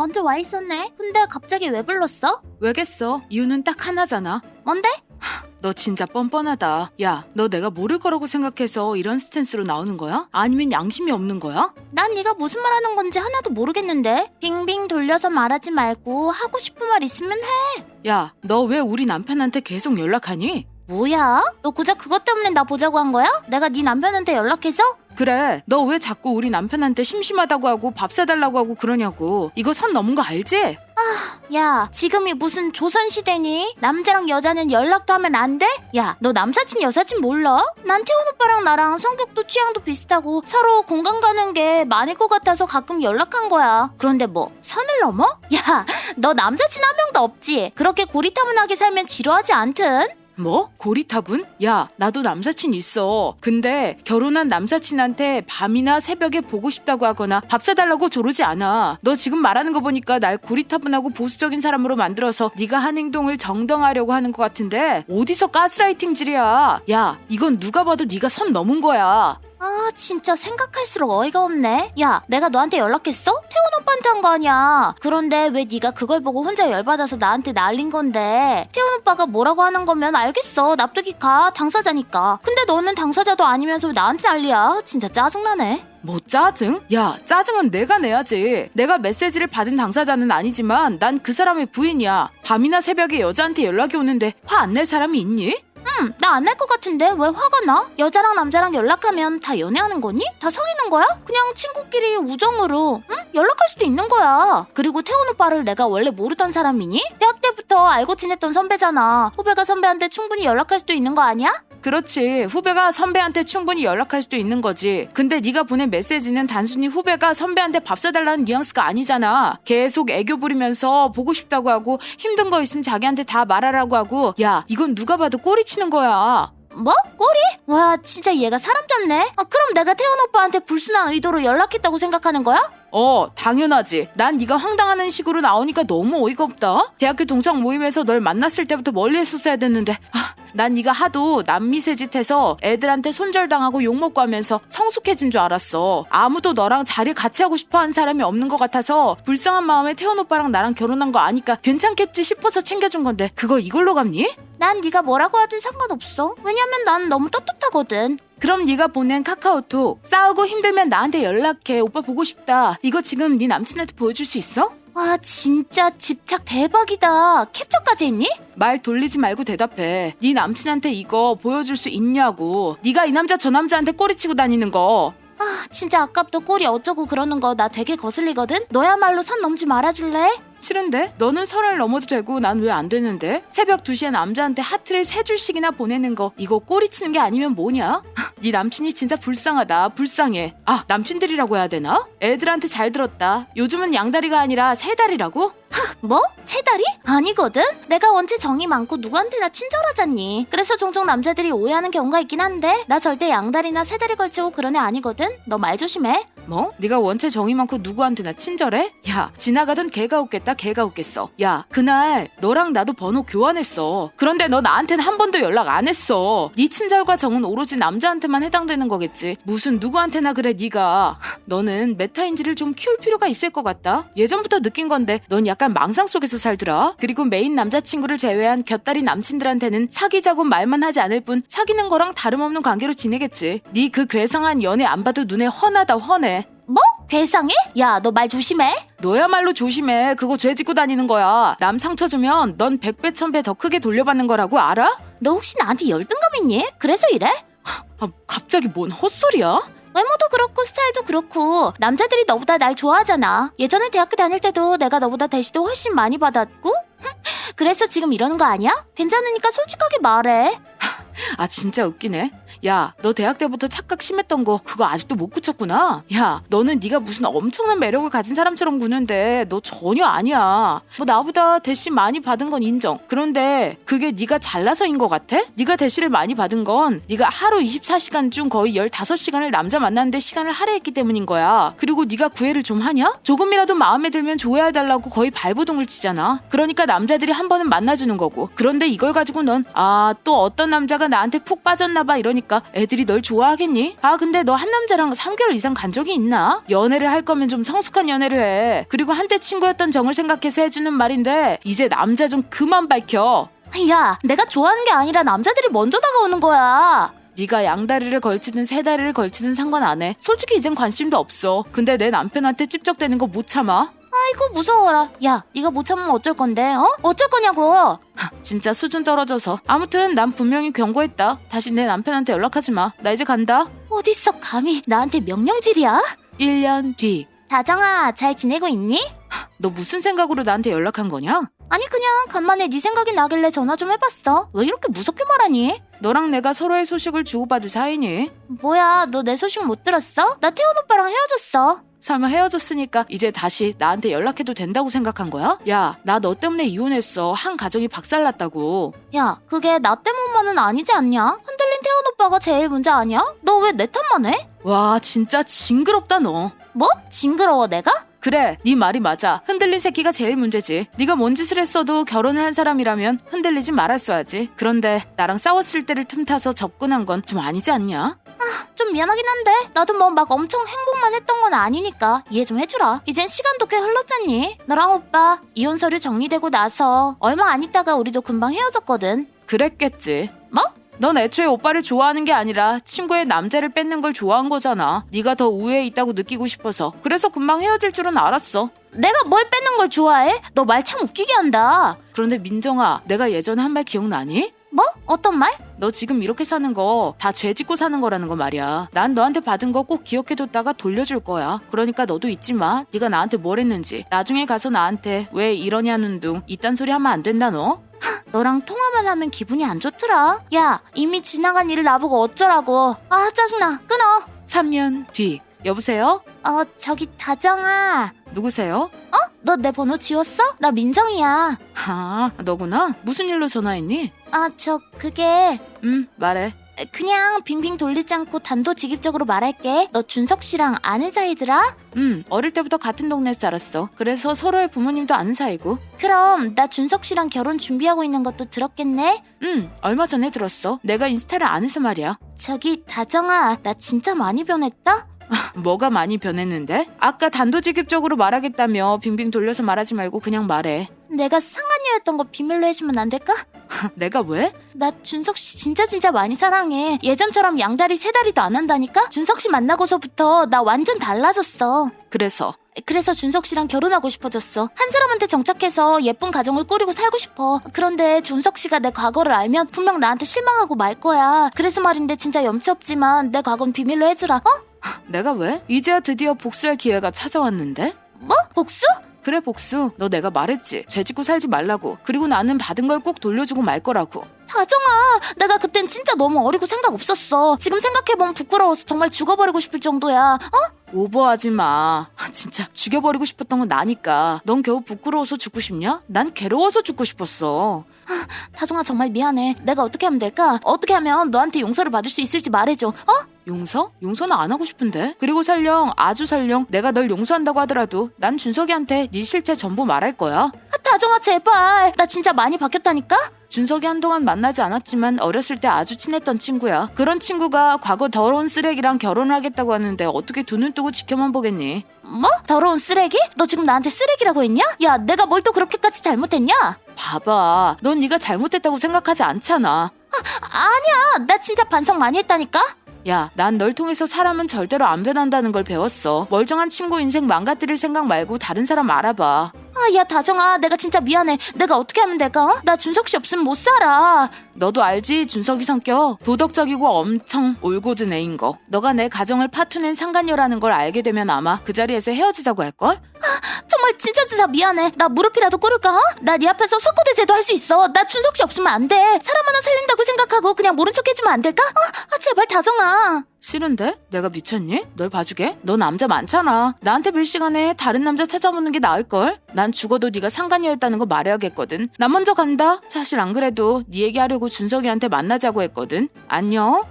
먼저 와 있었네. 근데 갑자기 왜 불렀어? 왜겠어? 이유는 딱 하나잖아. 뭔데? 너 진짜 뻔뻔하다. 야, 너 내가 모를 거라고 생각해서 이런 스탠스로 나오는 거야? 아니면 양심이 없는 거야? 난 네가 무슨 말 하는 건지 하나도 모르겠는데. 빙빙 돌려서 말하지 말고 하고 싶은 말 있으면 해. 야, 너 왜 우리 남편한테 계속 연락하니? 뭐야? 너 고작 그것 때문에 나 보자고 한 거야? 내가 네 남편한테 연락해서? 그래, 너 왜 자꾸 우리 남편한테 심심하다고 하고 밥 사달라고 하고 그러냐고. 이거 선 넘은 거 알지? 야, 지금이 무슨 조선시대니? 남자랑 여자는 연락도 하면 안 돼? 야, 너 남사친 여사친 몰라? 난 태훈 오빠랑 나랑 성격도 취향도 비슷하고 서로 공감 가는 게 많을 것 같아서 가끔 연락한 거야. 그런데 뭐, 선을 넘어? 야, 너 남사친 한 명도 없지? 그렇게 고리타분하게 살면 지루하지 않든? 뭐? 고리탑은? 야, 나도 남사친 있어. 근데 결혼한 남사친한테 밤이나 새벽에 보고 싶다고 하거나 밥 사달라고 조르지 않아. 너 지금 말하는 거 보니까 날 고리타분하고 보수적인 사람으로 만들어서 네가 한 행동을 정당하려고 하는 것 같은데 어디서 가스라이팅질이야? 야, 이건 누가 봐도 네가 선 넘은 거야. 아, 진짜 생각할수록 어이가 없네. 야, 내가 너한테 연락했어? 태훈 오빠한테 한 거 아니야. 그런데 왜 네가 그걸 보고 혼자 열받아서 나한테 날린 건데? 태훈 오빠가 뭐라고 하는 거면 알겠어. 납득이 가. 당사자니까. 근데 너는 당사자도 아니면서 왜 나한테 난리야? 진짜 짜증나네. 뭐 짜증? 야, 짜증은 내가 내야지. 내가 메시지를 받은 당사자는 아니지만 난 그 사람의 부인이야. 밤이나 새벽에 여자한테 연락이 오는데 화 안 낼 사람이 있니? 음, 나안날것 같은데 왜 화가 나? 여자랑 남자랑 연락하면 다 연애하는 거니? 다 사귀는 거야? 그냥 친구끼리 우정으로 응? 연락할 수도 있는 거야. 그리고 태훈 오빠를 내가 원래 모르던 사람이니? 대학 때부터 알고 지냈던 선배잖아. 후배가 선배한테 충분히 연락할 수도 있는 거 아니야? 그렇지. 후배가 선배한테 충분히 연락할 수도 있는 거지. 근데 네가 보낸 메시지는 단순히 후배가 선배한테 밥 사달라는 뉘앙스가 아니잖아. 계속 애교 부리면서 보고 싶다고 하고 힘든 거 있으면 자기한테 다 말하라고 하고 야, 이건 누가 봐도 꼬리 치는 거야. 뭐? 꼬리? 와 진짜 얘가 사람 잡네. 아, 그럼 내가 태훈 오빠한테 불순한 의도로 연락했다고 생각하는 거야? 어, 당연하지. 난 네가 황당하는 식으로 나오니까 너무 어이가 없다. 대학교 동창 모임에서 널 만났을 때부터 멀리 했었어야 됐는데. 아, 난 네가 하도 남미새짓해서 애들한테 손절당하고 욕먹고 하면서 성숙해진 줄 알았어. 아무도 너랑 자리 같이 하고 싶어 하는 사람이 없는 것 같아서 불쌍한 마음에 태원 오빠랑 나랑 결혼한 거 아니까 괜찮겠지 싶어서 챙겨준 건데 그거 이걸로 갚니? 난 네가 뭐라고 하든 상관없어. 왜냐면 난 너무 떳떳하거든. 그럼 네가 보낸 카카오톡 싸우고 힘들면 나한테 연락해 오빠 보고 싶다 이거 지금 네 남친한테 보여줄 수 있어? 와 진짜 집착 대박이다. 캡처까지 했니? 말 돌리지 말고 대답해 네 남친한테 이거 보여줄 수 있냐고 네가 이 남자 저 남자한테 꼬리치고 다니는 거 아 진짜 아깝다 꼬리 어쩌고 그러는 거 나 되게 거슬리거든. 너야말로 선 넘지 말아줄래? 싫은데? 너는 선을 넘어도 되고 난 왜 안 되는데? 새벽 2시에 남자한테 하트를 세 줄씩이나 보내는 거 이거 꼬리치는 게 아니면 뭐냐? 네 남친이 진짜 불쌍하다 불쌍해 아 남친들이라고 해야 되나? 애들한테 잘 들었다 요즘은 양다리가 아니라 세 다리라고? 뭐? 세 달이? 아니거든. 내가 원체 정이 많고 누구한테나 친절하잖니. 그래서 종종 남자들이 오해하는 경우가 있긴 한데 나 절대 양다리나 세 다리 걸치고 그런 애 아니거든. 너 말 조심해. 뭐? 네가 원체 정이 많고 누구한테나 친절해? 야 지나가던 개가 웃겠다 개가 웃겠어 야 그날 너랑 나도 번호 교환했어 그런데 너 나한테는 한 번도 연락 안 했어 네 친절과 정은 오로지 남자한테만 해당되는 거겠지 무슨 누구한테나 그래 네가 너는 메타인지를 좀 키울 필요가 있을 것 같다 예전부터 느낀 건데 넌 약간 망상 속에서 살더라 그리고 메인 남자친구를 제외한 곁다리 남친들한테는 사귀자고 말만 하지 않을 뿐 사귀는 거랑 다름없는 관계로 지내겠지 네 그 괴상한 연애 안 봐도 눈에 훤하다 훤해 뭐? 괴상해? 야 너 말 조심해. 너야말로 조심해. 그거 죄 짓고 다니는 거야. 남 상처 주면 넌 백배 천배 더 크게 돌려받는 거라고 알아? 너 혹시 나한테 열등감 있니? 그래서 이래? 아, 갑자기 뭔 헛소리야? 외모도 그렇고 스타일도 그렇고 남자들이 너보다 날 좋아하잖아. 예전에 대학교 다닐 때도 내가 너보다 대시도 훨씬 많이 받았고 그래서 지금 이러는 거 아니야? 괜찮으니까 솔직하게 말해. 아 진짜 웃기네. 야, 너 대학 때부터 착각 심했던 거 그거 아직도 못 고쳤구나. 야, 너는 네가 무슨 엄청난 매력을 가진 사람처럼 구는데 너 전혀 아니야. 뭐 나보다 대시 많이 받은 건 인정. 그런데 그게 네가 잘나서인 것 같아? 네가 대시를 많이 받은 건 네가 하루 24시간 중 거의 15시간을 남자 만나는데 시간을 할애했기 때문인 거야. 그리고 네가 구애를 좀 하냐? 조금이라도 마음에 들면 좋아해달라고 거의 발버둥을 치잖아. 그러니까 남자들이 한 번은 만나주는 거고. 그런데 이걸 가지고 넌 아 또 어떤 남자가 나한테 푹 빠졌나 봐 이러니까 하니까 애들이 널 좋아하겠니? 아 근데 너 한 남자랑 3개월 이상 간 적이 있나? 연애를 할 거면 좀 성숙한 연애를 해. 그리고 한때 친구였던 정을 생각해서 해주는 말인데 이제 남자 좀 그만 밝혀. 야, 내가 좋아하는 게 아니라 남자들이 먼저 다가오는 거야. 네가 양다리를 걸치든 세 다리를 걸치든 상관 안 해. 솔직히 이젠 관심도 없어. 근데 내 남편한테 찝적대는 거 못 참아. 아이고 무서워라. 야, 네가 못 참으면 어쩔 건데? 어? 어쩔 거냐고. 진짜 수준 떨어져서. 아무튼 난 분명히 경고했다. 다시 내 남편한테 연락하지 마. 나 이제 간다. 어딨어 감히 나한테 명령질이야? 1년 뒤. 다정아, 잘 지내고 있니? 너 무슨 생각으로 나한테 연락한 거냐? 아니 그냥 간만에 네 생각이 나길래 전화 좀 해봤어. 왜 이렇게 무섭게 말하니? 너랑 내가 서로의 소식을 주고받을 사이니? 뭐야, 너 내 소식 못 들었어? 나 태훈 오빠랑 헤어졌어. 설마 헤어졌으니까 이제 다시 나한테 연락해도 된다고 생각한 거야? 야, 나 너 때문에 이혼했어. 한 가정이 박살났다고. 야, 그게 나 때문만은 아니지 않냐? 흔들린 태훈 오빠가 제일 문제 아니야? 너 왜 내 탓만 해? 와, 진짜 징그럽다 너. 뭐? 징그러워 내가? 그래, 네 말이 맞아. 흔들린 새끼가 제일 문제지. 네가 뭔 짓을 했어도 결혼을 한 사람이라면 흔들리지 말았어야지. 그런데 나랑 싸웠을 때를 틈타서 접근한 건 좀 아니지 않냐? 좀 미안하긴 한데 나도 뭐 막 엄청 행복만 했던 건 아니니까 이해 좀 해주라. 이젠 시간도 꽤 흘렀잖니. 너랑 오빠 이혼 서류 정리되고 나서 얼마 안 있다가 우리도 금방 헤어졌거든. 그랬겠지. 뭐? 넌 애초에 오빠를 좋아하는 게 아니라 친구의 남자를 뺏는 걸 좋아한 거잖아. 네가 더 우위에 있다고 느끼고 싶어서. 그래서 금방 헤어질 줄은 알았어. 내가 뭘 뺏는 걸 좋아해? 너 말 참 웃기게 한다. 그런데 민정아, 내가 예전에 한 말 기억나니? 뭐? 어떤 말? 너 지금 이렇게 사는 거 다 죄 짓고 사는 거라는 거 말이야. 난 너한테 받은 거 꼭 기억해뒀다가 돌려줄 거야. 그러니까 너도 잊지 마. 네가 나한테 뭘 했는지. 나중에 가서 나한테 왜 이러냐는 둥 이딴 소리 하면 안 된다 너. 너랑 통화만 하면 기분이 안 좋더라. 야, 이미 지나간 일을 나보고 어쩌라고. 아, 짜증나. 끊어. 3년 뒤. 여보세요? 어, 저기 다정아. 누구세요? 너내 번호 지웠어? 나 민정이야. 아, 너구나. 무슨 일로 전화했니? 아, 저 그게 음, 말해. 그냥 빙빙 돌리지 않고 단도직입적으로 말할게. 너 준석 씨랑 아는 사이더라? 음, 어릴 때부터 같은 동네에서 자랐어. 그래서 서로의 부모님도 아는 사이고. 그럼 나 준석 씨랑 결혼 준비하고 있는 것도 들었겠네? 음, 얼마 전에 들었어. 내가 인스타를 안 해서 말이야. 저기 다정아, 나 진짜 많이 변했다? 뭐가 많이 변했는데? 아까 단도직입적으로 말하겠다며 빙빙 돌려서 말하지 말고 그냥 말해. 내가 상한녀였던 거 비밀로 해주면 안 될까? 내가 왜? 나 준석 씨 진짜 진짜 많이 사랑해. 예전처럼 양다리 세다리도 안 한다니까? 준석 씨 만나고서부터 나 완전 달라졌어. 그래서 그래서 준석 씨랑 결혼하고 싶어졌어. 한 사람한테 정착해서 예쁜 가정을 꾸리고 살고 싶어. 그런데 준석 씨가 내 과거를 알면 분명 나한테 실망하고 말 거야. 그래서 말인데 진짜 염치 없지만 내 과거는 비밀로 해주라. 어? 내가 왜? 이제야 드디어 복수할 기회가 찾아왔는데? 뭐? 복수? 그래 복수. 너 내가 말했지. 죄 짓고 살지 말라고. 그리고 나는 받은 걸 꼭 돌려주고 말 거라고. 다정아, 내가 그땐 진짜 너무 어리고 생각 없었어. 지금 생각해보면 부끄러워서 정말 죽어버리고 싶을 정도야. 어? 오버하지 마. 아, 진짜 죽여버리고 싶었던 건 나니까. 넌 겨우 부끄러워서 죽고 싶냐? 난 괴로워서 죽고 싶었어. 다정아 정말 미안해. 내가 어떻게 하면 될까? 어떻게 하면 너한테 용서를 받을 수 있을지 말해줘. 어? 용서? 용서는 안 하고 싶은데. 그리고 설령 아주 설령 내가 널 용서한다고 하더라도 난 준석이한테 네 실체 전부 말할 거야. 아, 다정아 제발. 나 진짜 많이 바뀌었다니까? 준석이 한동안 만나지 않았지만 어렸을 때 아주 친했던 친구야. 그런 친구가 과거 더러운 쓰레기랑 결혼을 하겠다고 하는데 어떻게 두 눈 뜨고 지켜만 보겠니? 뭐? 더러운 쓰레기? 너 지금 나한테 쓰레기라고 했냐? 야, 내가 뭘 또 그렇게까지 잘못했냐? 봐봐. 넌 네가 잘못했다고 생각하지 않잖아. 아니야, 나 진짜 반성 많이 했다니까? 야, 난 널 통해서 사람은 절대로 안 변한다는 걸 배웠어. 멀쩡한 친구 인생 망가뜨릴 생각 말고 다른 사람 알아봐. 아, 야, 다정아, 내가 진짜 미안해. 내가 어떻게 하면 될까? 어? 나 준석 씨 없으면 못 살아. 너도 알지? 준석이 성격 도덕적이고 엄청 올고든 애인 거. 너가 내 가정을 파투낸 상간녀라는 걸 알게 되면 아마 그 자리에서 헤어지자고 할걸? 정말 진짜 진짜 미안해. 나 무릎이라도 꿇을까? 어? 나네 앞에서 석고대 제도 할 수 있어. 나 준석 씨 없으면 안 돼. 사람 하나 살린다고 생각하고 그냥 모른 척 해주면 안 될까? 어? 아, 제발 다정아. 싫은데? 내가 미쳤니? 널 봐주게? 너 남자 많잖아. 나한테 빌 시간에 다른 남자 찾아보는 게 나을걸? 난 죽어도 네가 상간녀였다는 거 말해야겠거든. 나 먼저 간다. 사실 안 그래도 네 얘기하려고 준석이한테 만나자고 했거든. 안녕.